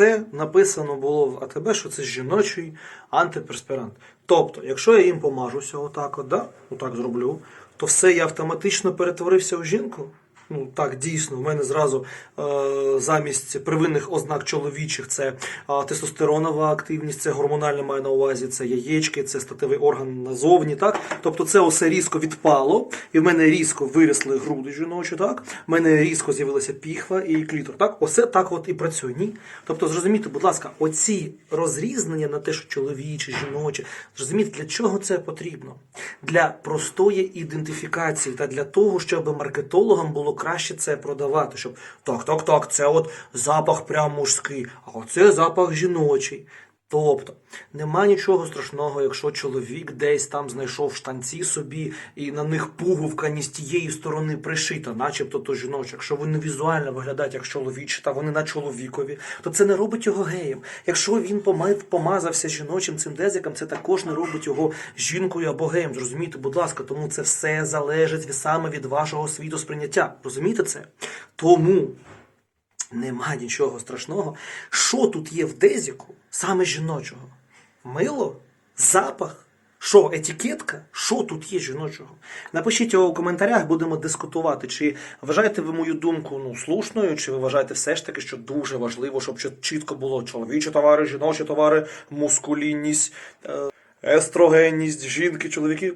все написано було в АТБ, що це жіночий антиперспірант. Тобто, якщо я їм помажуся отак, от, да? отак зроблю, то все я автоматично перетворився у жінку. Ну так, дійсно, в мене зразу е, замість первинних ознак чоловічих це е, тестостеронова активність, це гормональна маю на увазі, це яєчки, це статевий орган назовні. Так? Тобто це усе різко відпало, і в мене різко виросли груди жіночі, так? В мене різко з'явилася піхва і клітор. Так? Оце так от і працює. Ні? Тобто, зрозумійте, будь ласка, оці розрізнення на те, що чоловіче, жіноче, зрозумійте, для чого це потрібно? Для простої ідентифікації та для того, щоб маркетологам було краще це продавати, щоб так, так, так, це от запах прям мужський, а оце запах жіночий. Тобто нема нічого страшного, якщо чоловік десь там знайшов штанці собі і на них пуговка ні з тієї сторони пришита, начебто то жіноче. Якщо вони візуально виглядають як чоловічі, та вони на чоловікові, то це не робить його геєм. Якщо він пома- помазався жіночим цим дезиком, це також не робить його жінкою або геєм. Зрозумійте, будь ласка, тому це все залежить саме від вашого світосприйняття. Розумієте це? Тому Нема нічого страшного. Що тут є в дезіку, саме жіночого? Мило? Запах? Що, етикетка? Що тут є жіночого? Напишіть його у коментарях, будемо дискутувати. Чи вважаєте ви мою думку ну, слушною, чи ви вважаєте все ж таки, що дуже важливо, щоб чітко було чоловічі товари, жіночі товари, мускулінність, е, естрогенність, жінки, чоловіки?